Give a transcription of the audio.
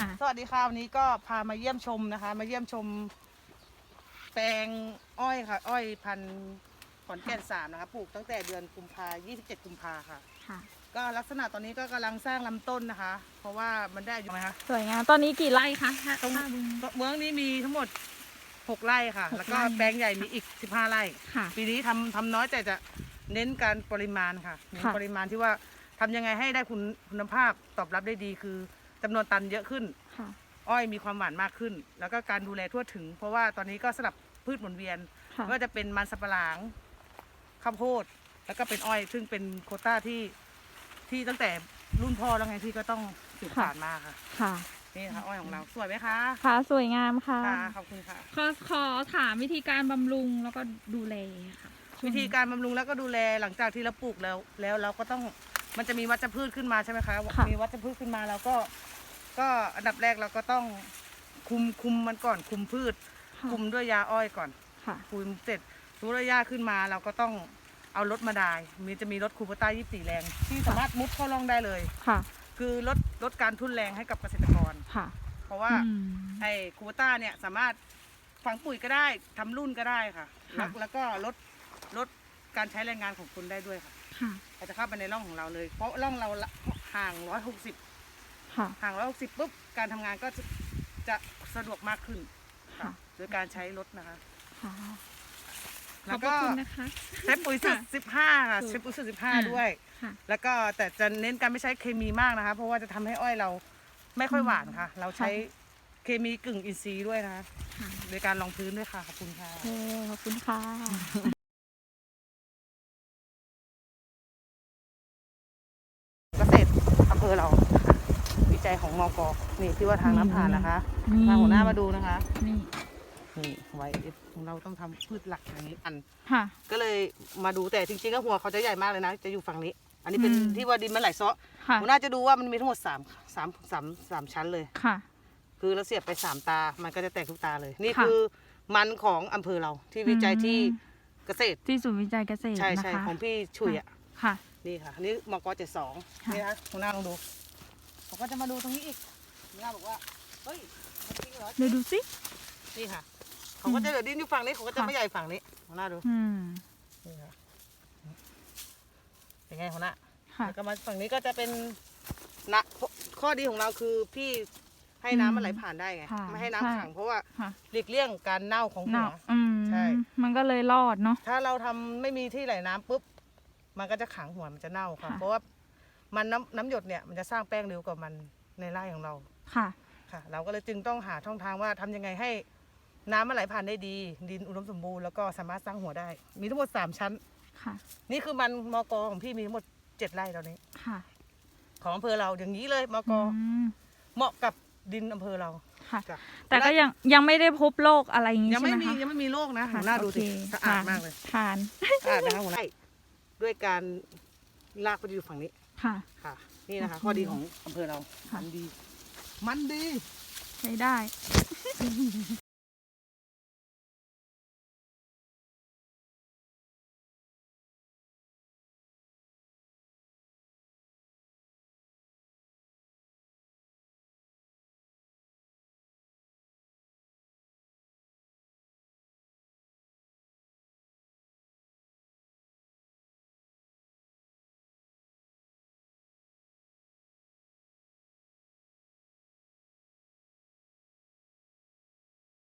อะ สวัสดีค่ะวันนี้ก็พามาเยี่ยมชมนะคะ มาเยี่ยมชม แปลงอ้อยค่ะ อ้อยพันธุ์ขอนแก่นสามนะคะ ปลูกตั้งแต่เดือนกุมภา27 กุมภาค่ะ ค่ะ ก็ลักษณะตอนนี้ก็กำลังสร้างลำต้นนะคะ เพราะว่ามันได้อายู่ไหมคะ สวยงามตอนนี้กี่ไร่คะถ้าตรงถ้าดูเมืองนี้มีทั้งหมด 6 ไร่ค่ะ หกแล้วก็ไร่ แปลงใหญ่มีอีก 15 ไร่ ค่ะ ปีนี้ทำทำน้อยแต่จะเน้นการปริมาณค่ะเน้นค่ะ ปริมาณที่ว่าทำยังไงให้ได้คุณคุณภาพตอบรับได้ดีคือ จำนวนตันเยอะขึ้น ค่ะ อ้อยมีความหวานมากขึ้น แล้วก็การดูแลทั่วถึง เพราะว่าตอนนี้ก็สลับพืชหมุนเวียนค่ะ ไม่ว่าจะเป็นมันสับปะหลังข้าวโพดแล้วก็เป็นอ้อย ซึ่งเป็นโควต้าที่ที่ตั้งแต่รุ่นพ่อแล้วไงที่ก็ต้องสืบสานมาค่ะ ค่ะ นี่ค่ะอ้อยของเราสวยไหมคะค่ะ สวยงามค่ะ ค่ะขอบคุณค่ะ ขอขอถามวิธีการบำรุงแล้วก็ดูแลค่ะช่งวิธีการบำรุงแล้วก็ดูแลหลังจากที่เราปลูกแล้ว แล้วเราก็ต้อง มันจะมีวัชพืชขึ้นมาใช่ไหมคะ ค่ะ มีวัชพืชขึ้นมาเราก็ ก็อันดับแรกเราก็ต้องคุมคุมมันก่อนคุมพืช ค่ะคุมด้วยยาอ้อยก่อน ค่ะ คุมเสร็จรู้ระยะขึ้นมาเราก็ต้องเอารถมาดายมีจะมีรถคูปต้ายี่สี่แรง ที่สามารถมุดเข้าร่องได้เลย ค่ะคือลดลดการทุนแรงให้กับเกษตรกร ค่ะเพราะว่าอืม ไอ้คูปต้าเนี่ยสามารถฝังปุ๋ยก็ได้ทำรุ่นก็ได้ค่ะ ค่ะ แล้วแล้วก็ลดลดการใช้แรงงานของคุณได้ด้วยค่ะ ค่ะอาจจะเข้าไปในร่องของเราเลย เพราะร่องเราละห่างร้อยหกสิบค่ะห่างร้อยหกสิบปุ๊บการทำงานก็จะจะสะดวกมากขึ้นค่ะโดยการใช้รถนะคะค่ะขแล้อบวพระก็คุณนะคะใช้ปุ๋ยสูตรค่ะสิบห้าค่ะสูตรใช้ปุ๋ยสูตรสิบห้าอ่าด้วยค่ะแล้วก็แต่จะเน้นการไม่ใช้เคมีมากนะคะ เพราะว่าจะทำให้อ้อยเราไม่ค่อยหวานค่ะ เราใช้เคมีกึ่งอินทรีย์ด้วยนะคะค่ะโดยการรองพื้นด้วยค่ะ ขอบคุณค่ะโอเคขอบคุณค่ะ เกษตรอำเภอเรานะคะ วิจัยของมกนี่ที่ว่าทางน้ำผ่านนะคะนี่ทางหัวหน้ามาดูนะคะ นี่นี่ไว้ของเราต้องทำพืชหลักอย่างนี้อัน ค่ะ ก็เลยมาดูแต่จริงๆก็หัวเขาจะใหญ่มากเลยนะ จะอยู่ฝั่งนี้ อันนี้เป็นอืม ที่ว่าดินมันไหลเซาะค่ะ หัวหน้าจะดูว่ามันมีทั้งหมดสามสามสามสามชั้นเลย ค่ะ คือเราเสียบไปสามตา มันก็จะแตกทุกตาเลย นี่ค่ะคือมันของอำเภอเราที่วิจัยที่อืม เกษตร ที่ศูนย์วิจัยเกษตรใช่นะใช่คะของพี่ชุยอะ ค่ะ นี่ค่ะอันนี่มกเจ็ดสองค่ะ นี่นะหัวหน้าลองดู ผมก็จะมาดูตรงนี้อีกหัวหน้าบอกว่า เฮ้ยมันจริงเหรอเดี๋ยวดูสิ นี่ค่ะเขาก็จะเหลือดินอยู่ฝั่งนี้เขาก็จะค่ะ ไม่ใหญ่ฝั่งนี้หัวหน้าดูอืม นี่ค่ะเป็นไงหัวหน้า ค่ะ แล้วก็มาฝั่งนี้ก็จะเป็นนะข้อดีของเราคือพี่ให้น้ำมันไหลผ่านได้ไง ค่ะไม่ให้ใช่น้ำขังเพราะว่าค่ะหลีกเลี่ยงการเน่าของหัเน่าว อืมใช่ มันก็เลยรอดเนาะ ถ้าเราทำไม่มีที่ไหลน้ำปุ๊บ มันก็จะขังหัวมันจะเน่าค่ะ ค่ะ เพราะว่า มันน้ำน้ำหยดเนี่ยมันจะสร้างแป้งเร็วกว่ามันในไร่ของเราค่ะ ค่ะ เราก็เลยจึงต้องหาช่องทางว่าทำยังไงให้น้ำมันไหลผ่านได้ดี ดินอุดมสมบูรณ์แล้วก็สามารถสร้างหัวได้ มีทั้งหมดสามชั้น ค่ะ นี่คือมันมกของพี่มีทั้งหมดเจ็ดไร่ตอนนี้ ค่ะของอำเภอเราอย่างนี้เลยมกอืมเหมาะกับดินอำเภอเราค่ะ จ้ะแต่ก็ยังยังไม่ได้พบโรคอะไรอย่างงี้ยังใช่ไม่ไหมมีคะยังไม่มีโรคนะค่ะหัวหน้าดูสิโอเคสะอาดผ่นมากเลยผ่าน สะอาดนะคะหัวหน้าด้วยการลากไปอยู่ฝั่งนี้ ค่ะ ค่ะ นี่นะคะโอเคข้อดีของอำเภอเราค่ะ มันดี มันดี ใช้ได้